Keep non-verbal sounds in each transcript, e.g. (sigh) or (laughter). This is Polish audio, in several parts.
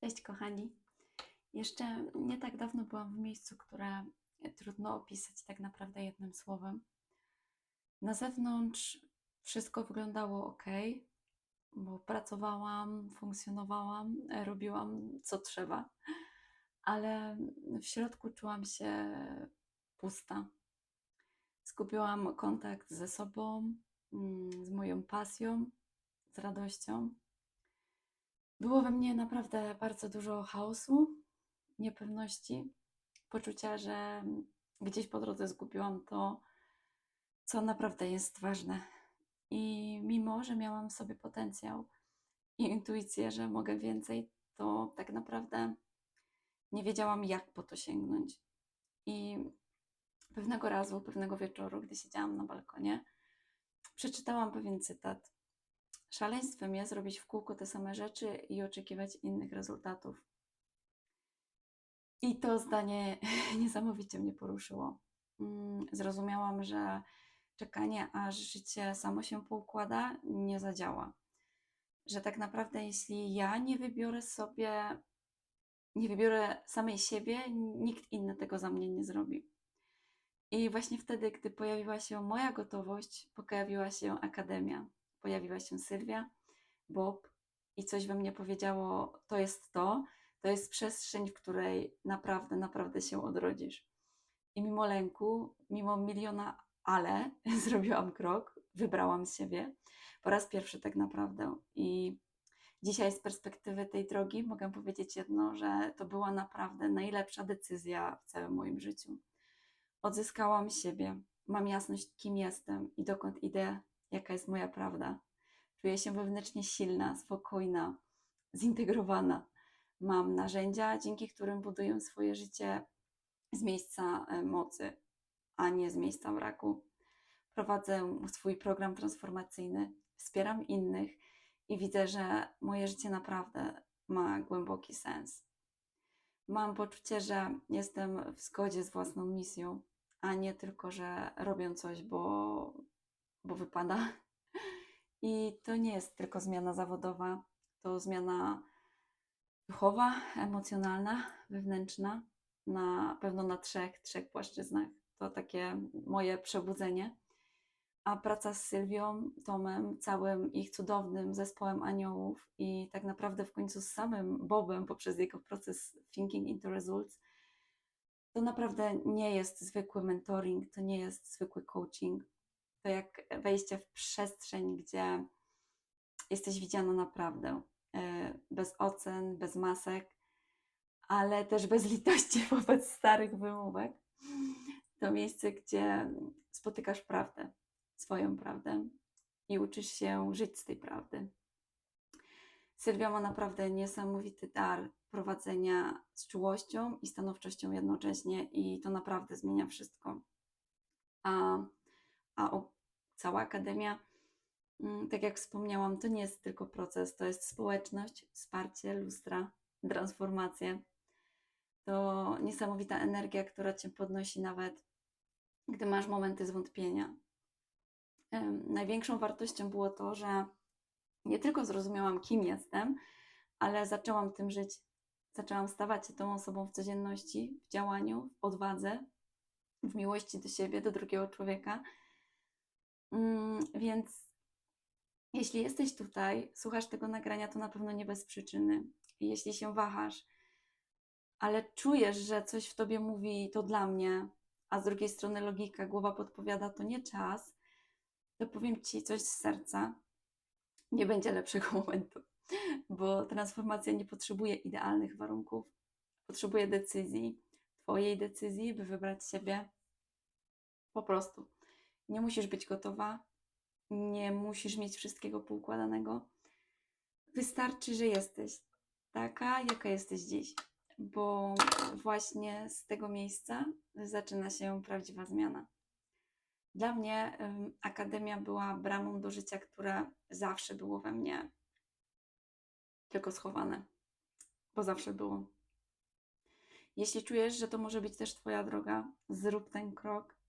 Cześć kochani. Jeszcze nie tak dawno byłam w miejscu, które trudno opisać tak naprawdę jednym słowem. Na zewnątrz wszystko wyglądało ok, bo pracowałam, funkcjonowałam, robiłam co trzeba, ale w środku czułam się pusta. Zgubiłam kontakt ze sobą, mm, z moją pasją, z radością. Było we mnie naprawdę bardzo dużo chaosu, niepewności, poczucia, że gdzieś po drodze zgubiłam to, co naprawdę jest ważne. I mimo, że miałam w sobie potencjał i intuicję, że mogę więcej, to tak naprawdę nie wiedziałam, jak po to sięgnąć. I pewnego razu, pewnego wieczoru, gdy siedziałam na balkonie, przeczytałam pewien cytat. Szaleństwem jest robić w kółko te same rzeczy i oczekiwać innych rezultatów. I to zdanie (laughs) niesamowicie mnie poruszyło. Mm, Zrozumiałam, że czekanie, aż życie samo się poukłada, nie zadziała. Że tak naprawdę, jeśli ja nie wybiorę sobie, nie wybiorę samej siebie, nikt inny tego za mnie nie zrobi. I właśnie wtedy, gdy pojawiła się moja gotowość, pojawiła się akademia, pojawiła się Sylwia, Bob i coś we mnie powiedziało: To jest to, to jest przestrzeń, w której naprawdę, naprawdę się odrodzisz. I mimo lęku, mimo miliona ale, (laughs) zrobiłam krok, wybrałam siebie po raz pierwszy tak naprawdę. I dzisiaj z perspektywy tej drogi mogę powiedzieć jedno, że to była naprawdę najlepsza decyzja w całym moim życiu. Odzyskałam siebie, mam jasność, kim jestem i dokąd idę, jaka jest moja prawda. Czuję się wewnętrznie silna, spokojna, zintegrowana. Mam narzędzia, dzięki którym buduję swoje życie z miejsca e, mocy, a nie z miejsca braku. Prowadzę swój program transformacyjny, wspieram innych i widzę, że moje życie naprawdę ma głęboki sens. Mam poczucie, że jestem w zgodzie z własną misją, a nie tylko, że robię coś, bo, bo wypada. I to nie jest tylko zmiana zawodowa, to zmiana duchowa, emocjonalna, wewnętrzna, na pewno na trzech, trzech płaszczyznach. To takie moje przebudzenie. A praca z Sylwią, Tomem, całym ich cudownym zespołem aniołów i tak naprawdę w końcu z samym Bobem poprzez jego proces Thinking into Results, to naprawdę nie jest zwykły mentoring, to nie jest zwykły coaching. To jak wejście w przestrzeń, gdzie jesteś widziana naprawdę, e, bez ocen, bez masek, ale też bez (laughs) litości wobec starych wymówek. To miejsce, gdzie spotykasz prawdę, swoją prawdę i uczysz się żyć z tej prawdy. Sylwia ma naprawdę niesamowity dar prowadzenia z czułością i stanowczością jednocześnie, i to naprawdę zmienia wszystko. A, a o, cała akademia, mm, tak jak wspomniałam, to nie jest tylko proces, to jest społeczność, wsparcie, lustra, transformacje. To niesamowita energia, która cię podnosi nawet, gdy masz momenty zwątpienia. Największą wartością było to, że nie tylko zrozumiałam, kim jestem, ale zaczęłam tym żyć. Zaczęłam stawać się tą osobą w codzienności, w działaniu, w odwadze, w miłości do siebie, do drugiego człowieka. Mm, Więc jeśli jesteś tutaj, słuchasz tego nagrania, to na pewno nie bez przyczyny. Jeśli się wahasz, ale czujesz, że coś w tobie mówi to dla mnie, a z drugiej strony logika, głowa podpowiada to nie czas, to powiem ci coś z serca. Nie będzie lepszego (laughs) momentu, bo transformacja nie potrzebuje idealnych warunków, potrzebuje decyzji, Twojej decyzji, by wybrać siebie. Po prostu. Nie musisz być gotowa, nie musisz mieć wszystkiego poukładanego. Wystarczy, że jesteś taka, jaka jesteś dziś, bo właśnie z tego miejsca zaczyna się prawdziwa zmiana. Dla mnie akademia była bramą do życia, które zawsze było we mnie tylko schowane, bo zawsze było. Jeśli czujesz, że to może być też Twoja droga, zrób ten krok.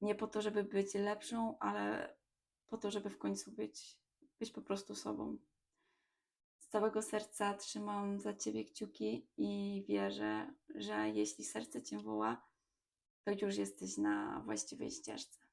Nie po to, żeby być lepszą, ale po to, żeby w końcu być, być po prostu sobą. z całego serca trzymam za Ciebie kciuki i wierzę, że jeśli serce Cię woła, to już jesteś na właściwej ścieżce.